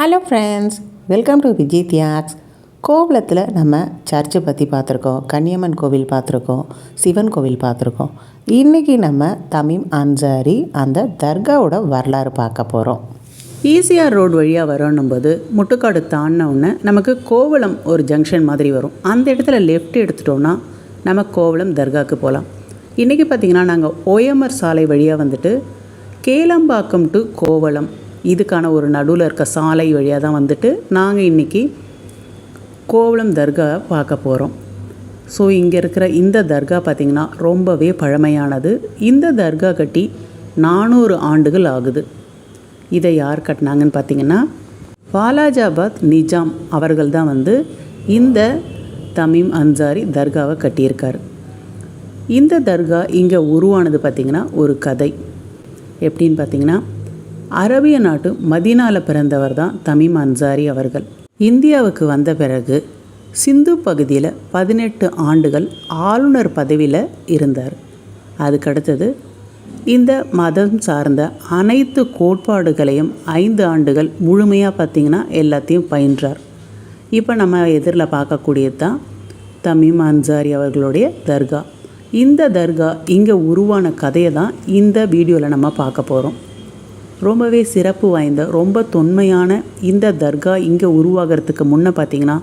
Hello friends welcome to Vijay தியாக்ஸ் கோவளத்தில் நம்ம சர்ச்சை பற்றி பார்த்துருக்கோம். கன்னியம்மன் கோவில் பார்த்துருக்கோம். சிவன் கோவில் பார்த்துருக்கோம். இன்றைக்கி நம்ம தமிம் அன்சாரி அந்த தர்காவோட வரலாறு பார்க்க போகிறோம் ஈசிஆர் ரோடு வழியாக வரணும்போது முட்டுக்காடு தாண்டினவுடனே நமக்கு கோவளம் ஒரு ஜங்ஷன் மாதிரி வரும். அந்த இடத்துல லெஃப்ட் எடுத்துட்டோம்னா நம்ம கோவளம் தர்காவுக்கு போகலாம். இன்றைக்கி பார்த்திங்கன்னா நாங்கள் ஓஎம்ஆர் சாலை வழியாக வந்துட்டு கேளம்பாக்கம் டு கோவளம் இதுக்கான ஒரு நடுவில் இருக்க சாலை வழியாக தான் வந்துட்டு நாங்கள் இன்றைக்கி கோவளம் தர்கா பார்க்க போகிறோம் ஸோ இங்கே இருக்கிற இந்த தர்கா பார்த்திங்கன்னா ரொம்பவே பழமையானது. இந்த தர்கா கட்டி நானூறு ஆண்டுகள் ஆகுது. இதை யார் கட்டினாங்கன்னு பார்த்தீங்கன்னா வாலாஜாபாத் நிஜாம் அவர்கள் தான் வந்து இந்த தமீம் அன்சாரி தர்காவை கட்டியிருக்கார். இந்த தர்கா இங்கே உருவானது பார்த்திங்கன்னா ஒரு கதை. எப்படின்னு பார்த்தீங்கன்னா அரபிய நாட்டு மதினாவில் பிறந்தவர் தான் தமீம் அன்சாரி அவர்கள். இந்தியாவுக்கு வந்த பிறகு சிந்து பகுதியில் பதினெட்டு ஆண்டுகள் ஆளுநர் பதவியில் இருந்தார். அதுக்கடுத்தது இந்த மதம் சார்ந்த அனைத்து கோட்பாடுகளையும் ஐந்து ஆண்டுகள் முழுமையாக பார்த்திங்கன்னா எல்லாத்தையும் பயின்றார். இப்போ நம்ம எதிரில் பார்க்கக்கூடியது தான் தமீம் அன்சாரி அவர்களுடைய தர்கா. இந்த தர்கா இங்கே உருவான கதையை தான் இந்த வீடியோவில் நம்ம பார்க்க போகிறோம் ரொம்பவே சிறப்பு வாய்ந்த ரொம்ப தொன்மையான இந்த தர்கா இங்கே உருவாகிறதுக்கு முன்னே பார்த்திங்கன்னா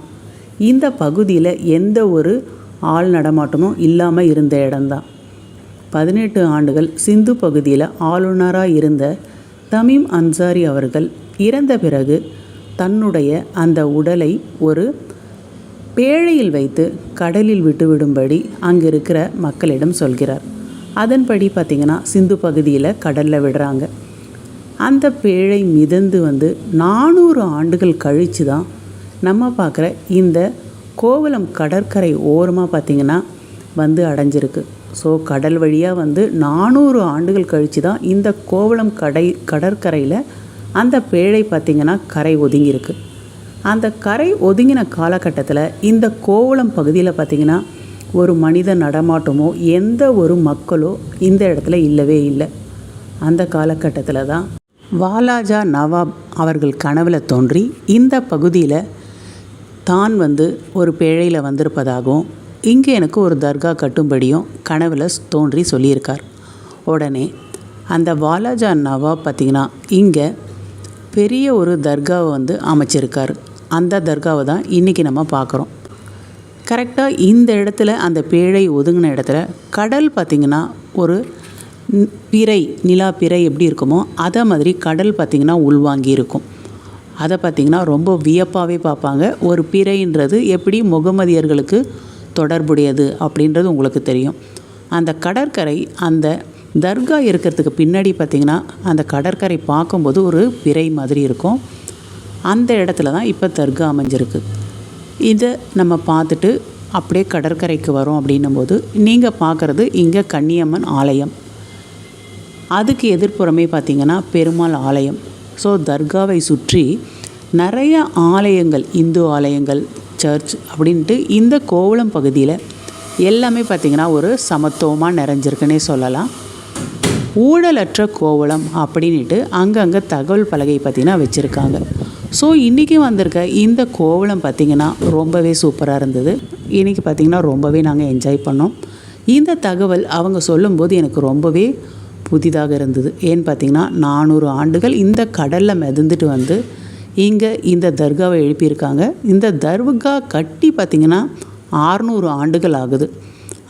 இந்த பகுதியில் எந்த ஒரு ஆள் நடமாட்டமும் இல்லாமல் இருந்த இடம்தான். பதினெட்டு ஆண்டுகள் சிந்து பகுதியில் ஆளுநராக இருந்த தமீம் அன்சாரி அவர்கள் இறந்த பிறகு தன்னுடைய அந்த உடலை ஒரு பேழையில் வைத்து கடலில் விட்டுவிடும்படி அங்கே இருக்கிற மக்களிடம் சொல்கிறார். அதன்படி பார்த்திங்கன்னா சிந்து பகுதியில் கடலில் விடுறாங்க. அந்த பேழை மிதந்து வந்து நானூறு ஆண்டுகள் கழித்து தான் நம்ம பார்க்குற இந்த கோவலம் கடற்கரை ஓரமாக பார்த்திங்கன்னா வந்து அடைஞ்சிருக்கு. ஸோ கடல் வழியாக வந்து நானூறு ஆண்டுகள் கழித்து தான் இந்த கோவளம் கடை கடற்கரையில் அந்த பேழை பார்த்திங்கன்னா கரை ஒதுங்கியிருக்கு. அந்த கரை ஒதுங்கின காலகட்டத்தில் இந்த கோவளம் பகுதியில் பார்த்திங்கன்னா ஒரு மனித நடமாட்டமோ எந்த ஒரு மக்களோ இந்த இடத்துல இல்லவே இல்லை. அந்த காலகட்டத்தில் தான் வாலாஜா நவாப் அவர்கள் கனவில் தோன்றி இந்த பகுதியில் தான் வந்து ஒரு பேழையில் வந்திருப்பதாகவும் இங்கே எனக்கு ஒரு தர்கா கட்டும்படியும் கனவில் தோன்றி சொல்லியிருக்கார். உடனே அந்த வாலாஜா நவாப் பார்த்திங்கன்னா இங்கே பெரிய ஒரு தர்காவை வந்து அமைச்சிருக்கார். அந்த தர்காவை தான் இன்றைக்கி நம்ம பார்க்குறோம் கரெக்டாக இந்த இடத்துல அந்த பேழை ஒதுங்கின இடத்துல கடல் பார்த்திங்கன்னா ஒரு பிறை நிலா பிறை எப்படி இருக்குமோ அதை மாதிரி கடல் பார்த்திங்கன்னா உள்வாங்கி இருக்கும். அதை பார்த்திங்கன்னா ரொம்ப வியப்பாகவே பார்ப்பாங்க. ஒரு பிறைன்றது எப்படி முகமதியர்களுக்கு தொடர்புடையது அப்படின்றது உங்களுக்கு தெரியும். அந்த கடற்கரை அந்த தர்கா இருக்கிறதுக்கு பின்னாடி பார்த்திங்கன்னா அந்த கடற்கரை பார்க்கும்போது ஒரு பிறை மாதிரி இருக்கும். அந்த இடத்துல தான் இப்போ தர்கா அமைஞ்சிருக்கு. இதை நம்ம பார்த்துட்டு அப்படியே கடற்கரைக்கு வரோம் அப்படின்னும் போது நீங்கள் பார்க்குறது இங்கே கன்னியம்மன் ஆலயம். அதுக்கு எதிர்ப்புறமே பார்த்திங்கன்னா பெருமாள் ஆலயம். ஸோ தர்காவை சுற்றி நிறைய ஆலயங்கள் இந்து ஆலயங்கள் சர்ச் அப்படின்ட்டு இந்த கோவளம் பகுதியில் எல்லாமே பார்த்திங்கன்னா ஒரு சமத்துவமாக நிறைஞ்சிருக்குன்னே சொல்லலாம். ஊழலற்ற கோவளம் அப்படின்ட்டு அங்கங்கே தகவல் பலகை பார்த்திங்கன்னா வச்சுருக்காங்க. ஸோ இன்றைக்கி வந்திருக்க இந்த கோவளம் பார்த்திங்கன்னா ரொம்பவே சூப்பராக இருந்தது. இன்றைக்கி பார்த்திங்கன்னா ரொம்பவே நாங்கள் என்ஜாய் பண்ணோம். இந்த தகவல் அவங்க சொல்லும்போது எனக்கு ரொம்பவே புதிதாக இருந்தது. ஏன்னு பார்த்தீங்கன்னா நானூறு ஆண்டுகள் இந்த கடலில் மிதந்துட்டு வந்து இங்கே இந்த தர்காவை எழுப்பியிருக்காங்க. இந்த தர்கா கட்டி பார்த்திங்கன்னா ஆறுநூறு ஆண்டுகள் ஆகுது.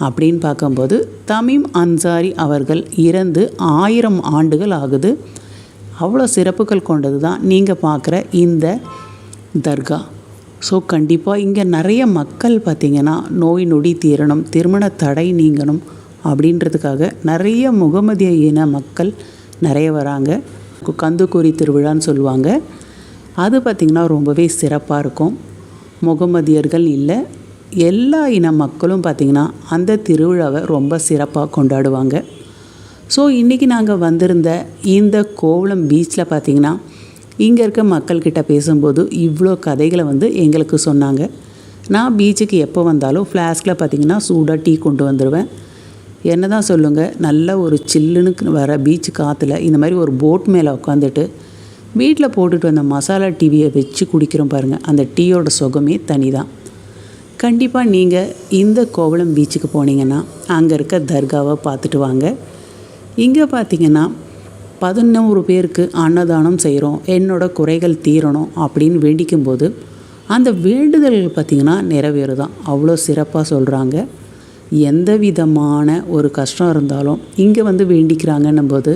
அப்படின்னு பார்க்கும்போது தமீம் அன்சாரி அவர்கள் இறந்து ஆயிரம் ஆண்டுகள் ஆகுது. அவ்வளோ சிறப்புகள் கொண்டது தான் நீங்கள் பார்க்குற இந்த தர்கா. ஸோ கண்டிப்பாக இங்கே நிறைய மக்கள் பார்த்திங்கன்னா நோய் நொடி தீரணும் திருமண தடை நீங்கணும் அப்படின்றதுக்காக நிறைய முகமதிய இன மக்கள் நிறைய வராங்க. கு- கந்துக்கூரி திருவிழான்னு சொல்லுவாங்க. அது பார்த்திங்கன்னா ரொம்பவே சிறப்பாக இருக்கும். முகமதியர்கள் இல்லை எல்லா இன மக்களும் பார்த்திங்கன்னா அந்த திருவிழாவை ரொம்ப சிறப்பாக கொண்டாடுவாங்க. ஸோ இன்றைக்கி நாங்கள் வந்திருந்த இந்த கோவளம் பீச்சில் பார்த்திங்கன்னா இங்கே இருக்க மக்கள்கிட்ட பேசும்போது இவ்வளோ கதைகளை வந்து எங்களுக்கு சொன்னாங்க. நான் பீச்சுக்கு எப்போ வந்தாலும் ஃப்ளாஸ்கில் பார்த்திங்கன்னா சூடாக டீ கொண்டு வந்துடுவேன் என்ன தான் சொல்லுங்கள் நல்ல ஒரு சில்லுன்னு வர பீச் காற்றுல இந்த மாதிரி ஒரு போட் மேலே உட்காந்துட்டு வீட்டில் போட்டுட்டு வந்த மசாலா டீவியை வச்சு குடிக்கிறோம் பாருங்கள் அந்த டீயோட சுகமே தனி தான் கண்டிப்பாக நீங்கள் இந்த கோவளம் பீச்சுக்கு போனீங்கன்னா அங்கே இருக்க தர்காவை பார்த்துட்டு வாங்க. இங்கே பார்த்தீங்கன்னா பதினோரு பேருக்கு அன்னதானம் செய்கிறோம் என்னோடய குறைகள் தீரணும் அப்படின்னு வேண்டிக்கும்போது அந்த வேண்டுதல்கள் பார்த்திங்கன்னா நிறைவேறுதான். அவ்வளோ சிறப்பாக சொல்கிறாங்க எந்த விதமான ஒரு கஷ்டம் இருந்தாலும் இங்கே வந்து வேண்டிக்கிறாங்கன்னும் போது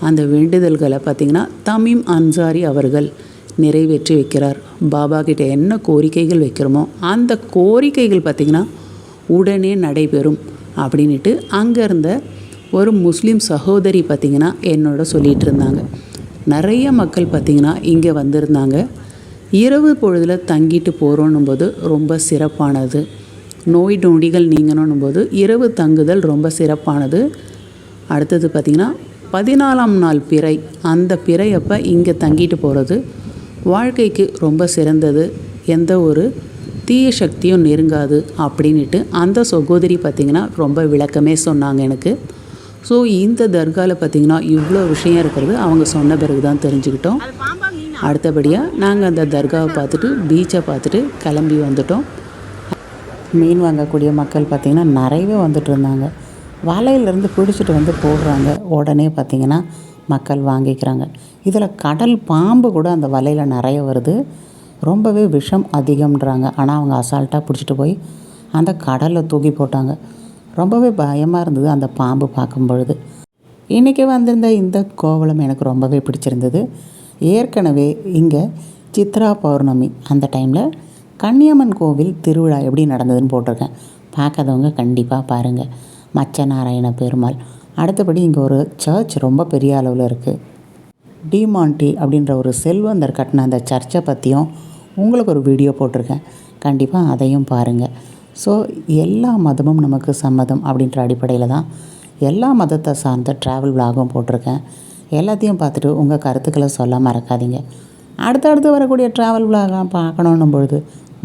அந்த வேண்டுதல்களை பார்த்திங்கன்னா தமீம் அன்சாரி அவர்கள் நிறைவேற்றி வைக்கிறார். பாபா கிட்ட என்ன கோரிக்கைகள் வைக்கிறோமோ அந்த கோரிக்கைகள் பார்த்திங்கன்னா உடனே நடைபெறும் அப்படின்ட்டு அங்கே இருந்த ஒரு முஸ்லீம் சகோதரி பார்த்திங்கன்னா என்னோட சொல்லிகிட்டு இருந்தாங்க. நிறைய மக்கள் பார்த்திங்கன்னா இங்கே வந்திருந்தாங்க. இரவு பொழுதில் தங்கிட்டு போகிறோன்னும் போது ரொம்ப சிறப்பானது. நோய் நொடிகள் நீங்கணும் போது இரவு தங்குதல் ரொம்ப சிறப்பானது. அடுத்தது பார்த்திங்கன்னா பதினாலாம் நாள் பிறை. அந்த பிறை அப்போ இங்கே தங்கிட்டு போகிறது வாழ்க்கைக்கு ரொம்ப சிறந்தது. எந்த ஒரு தீய சக்தியும் நெருங்காது அப்படின்ட்டு அந்த சகோதரி பார்த்திங்கன்னா ரொம்ப விளக்கமே சொன்னாங்க எனக்கு. ஸோ இந்த தர்காவில் பார்த்திங்கன்னா இவ்வளோ விஷயம் இருக்கிறது அவங்க சொன்ன பிறகு தான் தெரிஞ்சுக்கிட்டோம். அடுத்தபடியாக நாங்கள் அந்த தர்காவை பார்த்துட்டு பீச்சை பார்த்துட்டு கிளம்பி வந்துட்டோம். மீன் வாங்கக்கூடிய மக்கள் பார்த்திங்கன்னா நிறையவே வந்துட்டு இருந்தாங்க வலையிலேருந்து பிடிச்சிட்டு வந்து போடுறாங்க. உடனே பார்த்திங்கன்னா மக்கள் வாங்கிக்கிறாங்க. இதில் கடல் பாம்பு கூட அந்த வலையில் நிறைய வருது. ரொம்பவே விஷம் அதிகம்ன்றாங்க. ஆனால் அவங்க அசால்ட்டாக பிடிச்சிட்டு போய் அந்த கடலில் தூக்கி போட்டாங்க. ரொம்பவே பயமாக இருந்தது அந்த பாம்பு பார்க்கும் பொழுது. இன்றைக்கி வந்திருந்த இந்த கோவலம் எனக்கு ரொம்பவே பிடிச்சிருந்தது. ஏற்கனவே இங்கே சித்ரா பௌர்ணமி அந்த டைமில் கன்னியம்மன் கோவில் திருவிழா எப்படி நடந்ததுன்னு போட்டிருக்கேன். பார்க்காதவங்க கண்டிப்பாக பாருங்கள் மச்ச நாராயண பெருமாள். அடுத்தபடி இங்கே ஒரு சர்ச் ரொம்ப பெரிய அளவில் இருக்குது டிமான்டி அப்படின்ற ஒரு செல்வந்தர் கட்டின அந்த சர்ச்சை பற்றியும் உங்களுக்கு ஒரு வீடியோ போட்டிருக்கேன். கண்டிப்பாக அதையும் பாருங்கள் ஸோ எல்லா மதமும் நமக்கு சம்மதம் அப்படின்ற அடிப்படையில் தான் எல்லா மதத்தை சார்ந்த ட்ராவல் விலாகும் போட்டிருக்கேன். எல்லாத்தையும் பார்த்துட்டு உங்கள் கருத்துக்களை சொல்ல மறக்காதீங்க. அடுத்தடுத்து வரக்கூடிய ட்ராவல் விலாகலாம் பார்க்கணுன்னும் பொழுது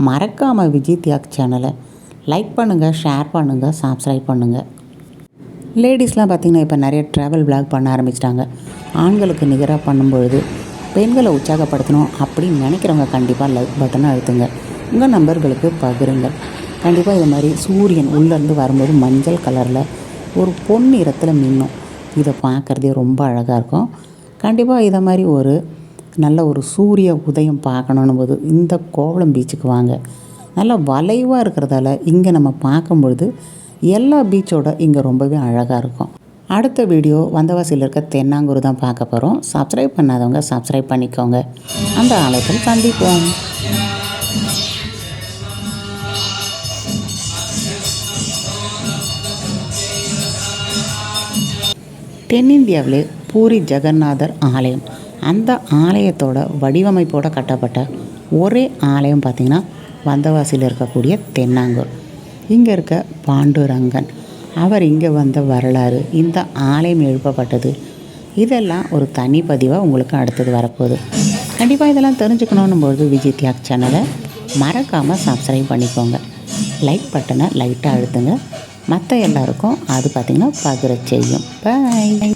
மறக்காமல் விஜய் தியாக் சேனலை லைக் பண்ணுங்கள் ஷேர் பண்ணுங்கள் சப்ஸ்கிரைப் பண்ணுங்கள் லேடிஸ்லாம் பார்த்திங்கன்னா இப்போ நிறைய ட்ராவல் பிளாக் பண்ண ஆரம்பிச்சிட்டாங்க. ஆண்களுக்கு நிகராக பண்ணும்பொழுது பெண்களை உற்சாகப்படுத்தணும் அப்படின்னு நினைக்கிறவங்க கண்டிப்பாக லைக் பட்டனை அழுத்துங்க. உங்கள் நண்பர்களுக்கு பகிருங்க. கண்டிப்பாக இது மாதிரி சூரியன் உள்ளேருந்து வரும்போது மஞ்சள் கலரில் ஒரு பொன் நிறத்தில் மின்னும் இதை பார்க்குறதே ரொம்ப அழகாக இருக்கும். கண்டிப்பாக இதை மாதிரி ஒரு நல்ல ஒரு சூரிய உதயம் பார்க்கணுன்னும் போது இந்த கோவளம் பீச்சுக்கு வாங்க. நல்லா வளைவாக இருக்கிறதால இங்கே நம்ம பார்க்கும்பொழுது எல்லா பீச்சோட இங்கே ரொம்பவே அழகாக இருக்கும். அடுத்த வீடியோ வந்தவாசியில் இருக்க தென்னாங்கூர் தான் பார்க்க போகிறோம் சப்ஸ்கிரைப் பண்ணாதவங்க சப்ஸ்கிரைப் பண்ணிக்கோங்க. அந்த ஆலயத்தில் சந்திப்போம். தென்னிந்தியாவிலே பூரி ஜெகநாதர் ஆலயம். அந்த ஆலயத்தோட வடிவமைப்போடு கட்டப்பட்ட ஒரே ஆலயம் பார்த்திங்கன்னா வந்தவாசியில் இருக்கக்கூடிய தென்னாங்கூர். இங்கே இருக்க பாண்டுரங்கன். அவர் இங்கே வந்த வரலாறு இந்த ஆலயம் எழுப்பப்பட்டது. இதெல்லாம் ஒரு தனி பதிவாக உங்களுக்கு அடுத்தது வரப்போகுது. கண்டிப்பாக இதெல்லாம் தெரிஞ்சுக்கணுன்னும் போது விஜய் தியாக் சேனலை மறக்காமல் சப்ஸ்கிரைப் பண்ணிக்கோங்க. லைக் பட்டனை லைட்டாக அழுத்துங்க. மற்ற எல்லாருக்கும் அது பார்த்திங்கன்னா பகிர செய்யும். பாய்